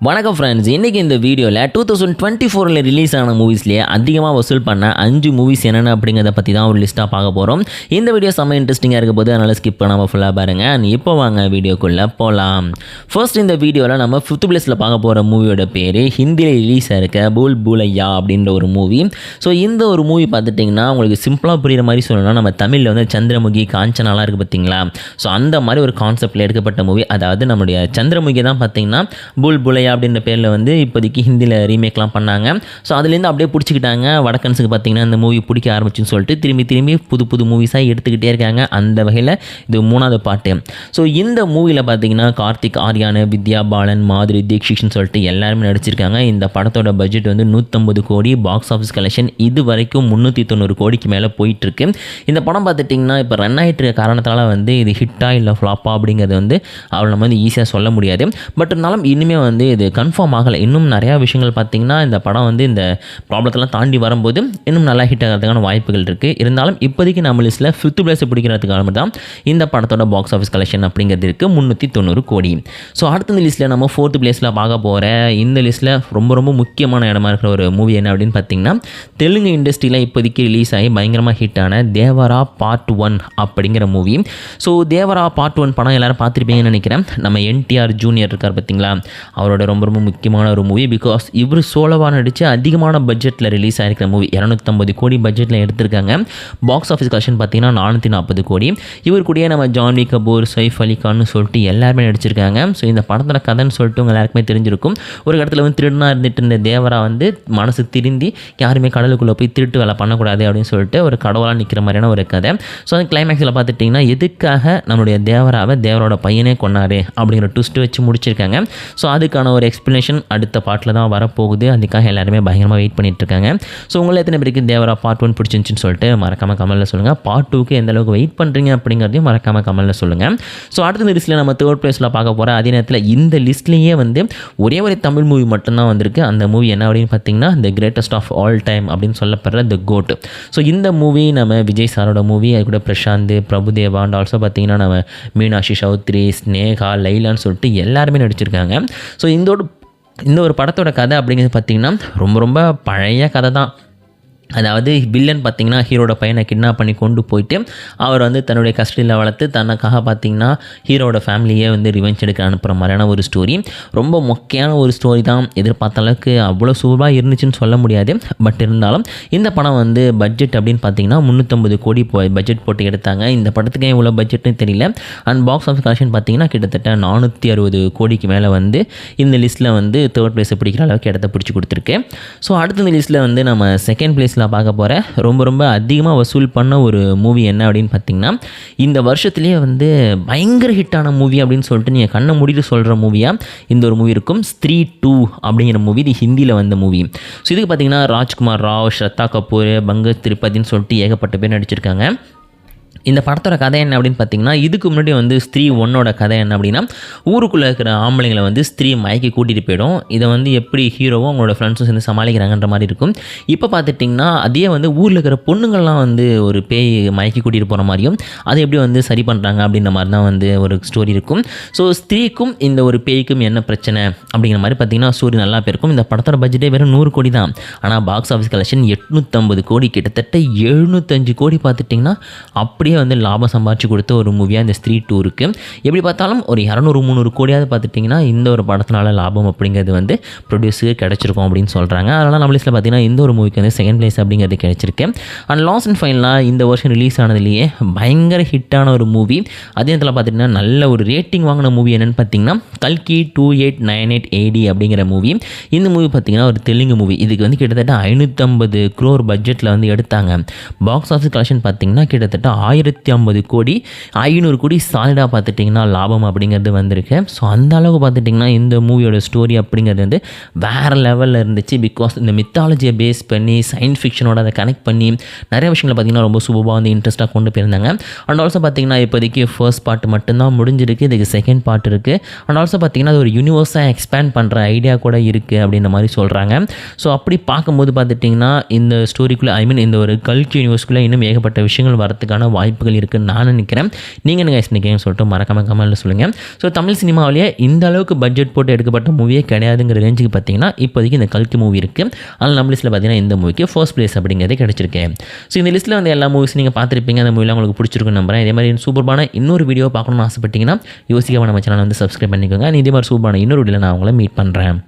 வணக்கம் ஃப்ரெண்ட்ஸ் இன்றைக்கி இந்த வீடியோவில் டூ தௌசண்ட் டுவெண்ட்டி ஃபோரில் ரிலீஸ் ஆன மூவிஸ்லேயே அதிகமாக வசூல் பண்ண அஞ்சு மூவிஸ் என்னென்ன அப்படிங்கிறத பற்றி தான் ஒரு லிஸ்ட்டாக பார்க்க போகிறோம் இந்த வீடியோ செம்ம இன்ட்ரெஸ்டிங்காக இருக்க போது அதனால் ஸ்கிப் பண்ணாமல் ஃபுல்லாக பாருங்கள் அண்ட் இப்போ வாங்க வீடியோக்குள்ளே போகலாம் ஃபர்ஸ்ட் இந்த வீடியோவில் நம்ம ஃபிஃப்த் பிளேஸில் பார்க்க போகிற மூவியோட பேர் ஹிந்தியில் ரிலீஸ் ஆயிருக்க பூல் பூலையா அப்படின்ற ஒரு மூவி ஸோ இந்த ஒரு மூவி பார்த்துட்டிங்கன்னா உங்களுக்கு சிம்பிளாக புரிகிற மாதிரி சொல்லணும்னா நம்ம தமிழில் வந்து சந்திரமுகி காஞ்சனாலாம் இருக்குது பார்த்தீங்களா? ஸோ அந்த மாதிரி ஒரு கான்செப்டில் எடுக்கப்பட்ட மூவி அதாவது நம்முடைய சந்திரமுகி தான் பார்த்தீங்கன்னா பூல் புலையா அப்படின்ற பேரில் வந்து இப்போதைக்கு ஹிந்தியில் ரீமேக்லாம் பண்ணாங்க. ஸோ அதுலேருந்து அப்படியே பிடிச்சிக்கிட்டாங்க. வடக்கன்ஸுக்கு பார்த்தீங்கன்னா இந்த மூவி பிடிக்க ஆரம்பிச்சுன்னு சொல்லிட்டு திரும்பி திரும்பி புது புது மூவிஸாக எடுத்துக்கிட்டே இருக்காங்க. அந்த வகையில் இது மூணாவது பாட்டு. ஸோ இந்த மூவியில் பார்த்தீங்கன்னா கார்த்திக் ஆர்யானு வித்யா பாலன் மாதுரி தீக்ஷித்னு சொல்லிட்டு எல்லாருமே நடிச்சிருக்காங்க. இந்த படத்தோட பட்ஜெட் வந்து நூற்றம்பது கோடி பாக்ஸ் ஆஃபீஸ் கலெக்ஷன் இது வரைக்கும் முந்நூற்றி தொண்ணூறு கோடிக்கு மேலே போயிட்டுருக்கு. இந்த படம் பார்த்துட்டிங்கன்னா இப்போ ரன் ஆகிட்டு இருக்க காரணத்தால் வந்து இது ஹிட்டா இல்லை ஃப்ளாப்பா அப்படிங்கிறது வந்து அவள் நம்ம வந்து ஈஸியாக சொல்ல முடியாது. பட் இருந்தாலும் இனிமேல் வந்து இது கன்ஃபார்ம் ஆகலை. இன்னும் நிறையா விஷயங்கள் பார்த்திங்கன்னா இந்த படம் வந்து இந்த ப்ராப்ளத்தெல்லாம் தாண்டி வரும்போது இன்னும் நல்லா ஹிட் ஆகிறதுக்கான வாய்ப்புகள் இருக்குது இருந்தாலும் இப்போதைக்கு நம்ம லிஸ்ட்டில் ஃபிஃப்த் பிளேஸ் பிடிக்கிறதுக்கான தான் இந்த படத்தோட பாக்ஸ் ஆஃபீஸ் கலெக்ஷன் அப்படிங்கிறது இருக்குது முந்நூற்றி தொண்ணூறு கோடி. ஸோ அடுத்த இந்த லிஸ்ட்டில் நம்ம ஃபோர்த் பிளேஸில் பார்க்க போகிற இந்த லிஸ்ட்டில் ரொம்ப ரொம்ப முக்கியமான இடமா இருக்கிற ஒரு மூவி என்ன அப்படின்னு பார்த்தீங்கன்னா தெலுங்கு இண்டஸ்ட்ரியில் இப்போதைக்கு ரிலீஸ் ஆகி பயங்கரமாக ஹிட்டான தேவரா பார்ட் ஒன் அப்படிங்கிற movie so Devara part one படம் எல்லோரும் பார்த்துருப்பீங்கன்னு நினைக்கிறேன். நம்ம என்டிஆர் ஜூனியர் இருக்கார் பார்த்தீங்களா? அவரோட ரொம்ப ரொம்ப முக்கியமான ஒரு மூவி பிகாஸ் இவர் சோலவாக நடித்து அதிகமான பட்ஜெட்டில் ரிலீஸ் ஆகிருக்கிற மூவி இரநூத்தம்பது கோடி பட்ஜெட்டில் எடுத்திருக்காங்க. பாக்ஸ் ஆஃபீஸ் கலெக்ஷன் பார்த்தீங்கன்னா நானூற்றி நாற்பது கோடி. இவர் கூடயே நம்ம ஜான்வி கபூர் சைஃப் அலி கான்னு சொல்லிட்டு எல்லாருமே நடிச்சிருக்காங்க. ஸோ இந்த படத்தோட கதைன்னு சொல்லிட்டு உங்கள் எல்லாருக்குமே தெரிஞ்சிருக்கும். ஒரு இடத்துல வந்து திருடனாக இருந்துட்டு இருந்த தேவரா வந்து மனசு திருந்தி யாருமே கடலுக்குள்ளே போய் திருட்டு வேலை பண்ணக்கூடாது அப்படின்னு சொல்லிட்டு ஒரு கடவுளாக நிற்கிற மாதிரியான ஒரு கதை. ஸோ அந்த கிளைமேக்ஸில் பார்த்துட்டிங்கன்னா எதுக்காக நம்மளுடைய தேவராவை தேவரோட பையனே கொண்டாரு அப்படிங்கிற ட்விஸ்ட்டு வச்சு முடிச்சிருக்காங்க. ஸோ அதுக்கான ஒரு ஒரு எக்ஸ்ப்ளனேஷன் அடுத்த பாட்டில் தான் வரப்போகுது. அதுக்காக எல்லாருமே பயங்கரமாக வெயிட் பண்ணிட்டு இருக்காங்க ஸோ உங்களை எத்தனை பேருக்கு தேவரா பார்ட் ஒன் பிடிச்சிருந்துச்சின்னு சொல்லிட்டு மறக்காமல் கமலில் சொல்லுங்கள் பார்ட் டூக்கு எந்த அளவுக்கு வெயிட் பண்ணுறீங்க அப்படிங்கிறதையும் மறக்காமல் கமலில் சொல்லுங்கள் ஸோ அடுத்த இந்த லிஸ்ட்டில் நம்ம தேர்ட் ப்ளேஸில் பார்க்க போகிற அதே நேரத்தில் இந்த லிஸ்ட்லேயே வந்து ஒரே ஒரு தமிழ் மூவி மட்டும்தான் வந்திருக்கு. அந்த மூவி என்ன அப்படின்னு பார்த்தீங்கன்னா the greatest of all time அப்படின்னு சொல்லப்படுற த கோட் ஸோ இந்த மூவி நம்ம விஜய் சாரோட மூவி அது கூட பிரசாந்த் பிரபுதேவா அண்ட் ஆல்சோ பார்த்தீங்கன்னா நம்ம மீனாட்சி சௌத்ரி ஸ்னேகா லைலான்னு சொல்லிட்டு எல்லாருமே நடிச்சிருக்காங்க. ஸோ இந்த இந்தோட இந்த ஒரு படத்தோட கதை அப்படிங்கிறது பார்த்திங்கன்னா ரொம்ப ரொம்ப பழைய கதை தான் அதாவது வில்லன் பார்த்தீங்கன்னா ஹீரோட பையனை கிட்னாப் பண்ணி கொண்டு போயிட்டு அவர் வந்து தன்னுடைய கஸ்டடியில் வளர்த்து தனக்காக பார்த்தீங்கன்னா ஹீரோட ஃபேமிலியே வந்து ரிவெஞ்ச் எடுக்க அனுப்புகிற மாதிரியான ஒரு ஸ்டோரி ரொம்ப மொக்கையான ஒரு ஸ்டோரி தான். எதிர்பார்த்த அளவுக்கு அவ்வளோ சூப்பராக இருந்துச்சுன்னு சொல்ல முடியாது. பட் இருந்தாலும் இந்த படம் வந்து பட்ஜெட் அப்படின்னு பார்த்தீங்கன்னா முந்நூற்றம்பது கோடி போ பட்ஜெட் போட்டு எடுத்தாங்க. இந்த படத்துக்கு இவ்வளோ பட்ஜெட்னு தெரியல. அண்ட் பாக்ஸ் ஆஃபீஸ் கலெக்ஷன் பார்த்தீங்கன்னா கிட்டத்தட்ட நானூற்றி அறுபது கோடிக்கு மேலே வந்து இந்த லிஸ்ட்டில் வந்து தேர்ட் பிளேஸை பிடிக்கிற அளவுக்கு இடத்த பிடிச்சி கொடுத்துருக்கு. ஸோ அடுத்த இந்த லிஸ்ட்டில் வந்து நம்ம செகண்ட் பிளேஸில் பார்க்க போகிற ரொம்ப ரொம்ப அதிகமாக வசூல் பண்ண ஒரு மூவி என்ன அப்படின்னு பார்த்தீங்கன்னா இந்த வருஷத்துலேயே வந்து பயங்கர ஹிட்டான மூவி அப்படின்னு சொல்லிட்டு நீங்கள் கண்ணை மூடிட்டு சொல்கிற மூவியாக இந்த ஒரு மூவி இருக்கும். ஸ்த்ரீ டூ அப்படிங்கிற மூவி இது ஹிந்தியில் வந்த மூவி ஸோ இதுக்கு பார்த்தீங்கன்னா ராஜ்குமார் ராவ் ஸ்ரத்தா கபூர் பங்க திருப்பதின்னு சொல்லிட்டு ஏகப்பட்ட பேர் நடிச்சிருக்காங்க. இந்த படத்தோட கதை என்ன அப்படின்னு பார்த்தீங்கன்னா இதுக்கு முன்னாடி வந்து ஸ்திரீ ஒன்னோட கதை என்ன அப்படின்னா ஊருக்குள்ளே இருக்கிற ஆம்பளைங்களை வந்து ஸ்திரீ மயக்கி கூட்டிகிட்டு போயிடும். இதை வந்து எப்படி ஹீரோவோ அவங்களோட ஃப்ரெண்ட்ஸும் சேர்ந்து சமாளிக்கிறாங்கன்ற மாதிரி இருக்கும். இப்போ பார்த்துட்டிங்கன்னா அதே வந்து ஊரில் இருக்கிற பொண்ணுங்கள்லாம் வந்து ஒரு பேய் மயக்கி கூட்டிகிட்டு போகிற மாதிரியும் அதை எப்படி வந்து சரி பண்ணுறாங்க அப்படின்ற மாதிரி தான் வந்து ஒரு ஸ்டோரி இருக்கும். ஸோ ஸ்திரீக்கும் இந்த ஒரு பேய்க்கும் என்ன பிரச்சனை அப்படிங்கிற மாதிரி பார்த்தீங்கன்னா ஸ்டோரி நல்லா போயிருக்கும். இந்த படத்தோட பட்ஜெட்டே வெறும் நூறு கோடி தான். ஆனால் பாக்ஸ் ஆஃபீஸ் கலெக்ஷன் எட்நூற்றம்பது கோடி. கிட்டத்தட்ட எழுநூத்தஞ்சு கோடி பார்த்துட்டிங்கன்னா அப்படி அப்படியே வந்து லாபம் சம்பாரிச்சு கொடுத்த ஒரு மூவியாக இந்த ஸ்த்ரீ டூ இருக்குது எப்படி பார்த்தாலும் ஒரு இரநூறு முந்நூறு கோடியாவது பார்த்துட்டிங்கன்னா இந்த ஒரு படத்தினால லாபம் அப்படிங்கிறது வந்து ப்ரொடியூஸுக்கு கிடச்சிருக்கும் அப்படின்னு சொல்கிறாங்க அதனால் நம்ம லிஸ்ட்டில் பார்த்தீங்கன்னா இந்த ஒரு மூவிக்கு வந்து செகண்ட் பிளேஸ் அப்படிங்கிறது கிடச்சிருக்கு. அண்ட் லாஸ் அண்ட் ஃபைனலாக இந்த வருஷம் ரிலீஸ் ஆனதுலேயே பயங்கர ஹிட்டான ஒரு மூவி அதே நேரத்தில் பார்த்திங்கன்னா நல்ல ஒரு ரேட்டிங் வாங்கின மூவி என்னென்னு பார்த்தீங்கன்னா கல்கி two eight nine eight AD அப்படிங்கிற மூவி இந்த மூவி பார்த்திங்கன்னா ஒரு தெலுங்கு மூவி இதுக்கு வந்து கிட்டத்தட்ட ஐநூற்றம்பது க்ரோர் பட்ஜெட்டில் வந்து எடுத்தாங்க. பாக்ஸ் ஆஃபீஸ் கலெக்ஷன் பார்த்திங்கன்னா கிட்டத்தட்ட ஆயிரத்தி ஐம்பது கோடி ஐநூறு கோடி சாலிடாக பார்த்துட்டிங்கன்னா லாபம் அப்படிங்கிறது வந்திருக்கு. ஸோ அந்த அளவுக்கு பார்த்துட்டிங்கன்னா இந்த மூவியோட ஸ்டோரி அப்படிங்கிறது வந்து வேறு லெவலில் இருந்துச்சு. பிகாஸ் இந்த மித்தாலஜியை பேஸ் பண்ணி சயின்ஸ் ஃபிக்ஷனோட அதை கனெக்ட் பண்ணி நிறைய விஷயங்களை பார்த்திங்கன்னா ரொம்ப சூப்பராக வந்து இன்ட்ரெஸ்ட்டாக கொண்டு போயிருந்தாங்க. அண்ட் ஆல்சோ பார்த்திங்கன்னா இப்போதைக்கு ஃபர்ஸ்ட் பார்ட் மட்டும்தான் முடிஞ்சிருக்கு. இதுக்கு செகண்ட் பார்ட் இருக்குது அண்ட் ஆல்சோ பார்த்திங்கன்னா அது ஒரு யூனிவர்ஸாக எக்ஸ்பேண்ட் பண்ணுற ஐடியா கூட இருக்குது அப்படின்ற மாதிரி சொல்கிறாங்க ஸோ அப்படி பார்க்கும்போது பார்த்துட்டிங்கன்னா இந்த ஸ்டோரிக்குள்ளே ஐ மீன் இந்த ஒரு கல்ச் யூனிவர்ஸ்குள்ளே இன்னும் ஏகப்பட்ட விஷயங்கள் வரதுக்கான வாய்ப்பு வாய்ப்புகள் இருக்குன்னு நான் நினைக்கிறேன். நீங்கள் என்ன கைஸ் நினைக்கிறீங்கன்னு சொல்லிட்டு மறக்காம கமெண்ட்டில் சொல்லுங்கள் ஸோ தமிழ் சினிமாவிலேயே இந்த அளவுக்கு பட்ஜெட் போட்டு எடுக்கப்பட்ட மூவியே கிடையாதுங்கிற ரேஞ்சுக்கு பார்த்தீங்கன்னா இப்போதைக்கு இந்த கல்கி மூவி இருக்குது ஆனால் நம்ம லிஸ்ட்டில் பார்த்தீங்கன்னா இந்த மூவிக்கு ஃபர்ஸ்ட் பிளேஸ் அப்படிங்கிறதே கிடச்சிருக்கேன் ஸோ இந்த லிஸ்ட்டில் வந்து எல்லா மூவிஸ் நீங்கள் பார்த்துருப்பீங்க. அந்த மூவிலாம் உங்களுக்கு பிடிச்சிருக்குன்னு நம்புறேன். இதே மாதிரி சூப்பரான இன்னொரு வீடியோ பார்க்கணும்னு ஆசைப்பட்டீங்கன்னா யோசிக்காம நம்ம சேனல் வந்து சப்ஸ்கிரைப் பண்ணிக்கோங்க. இதே மாதிரி சூப்பரான இன்னொரு வீடியோவில் நான் உங்களை மீட் பண்ணுறேன்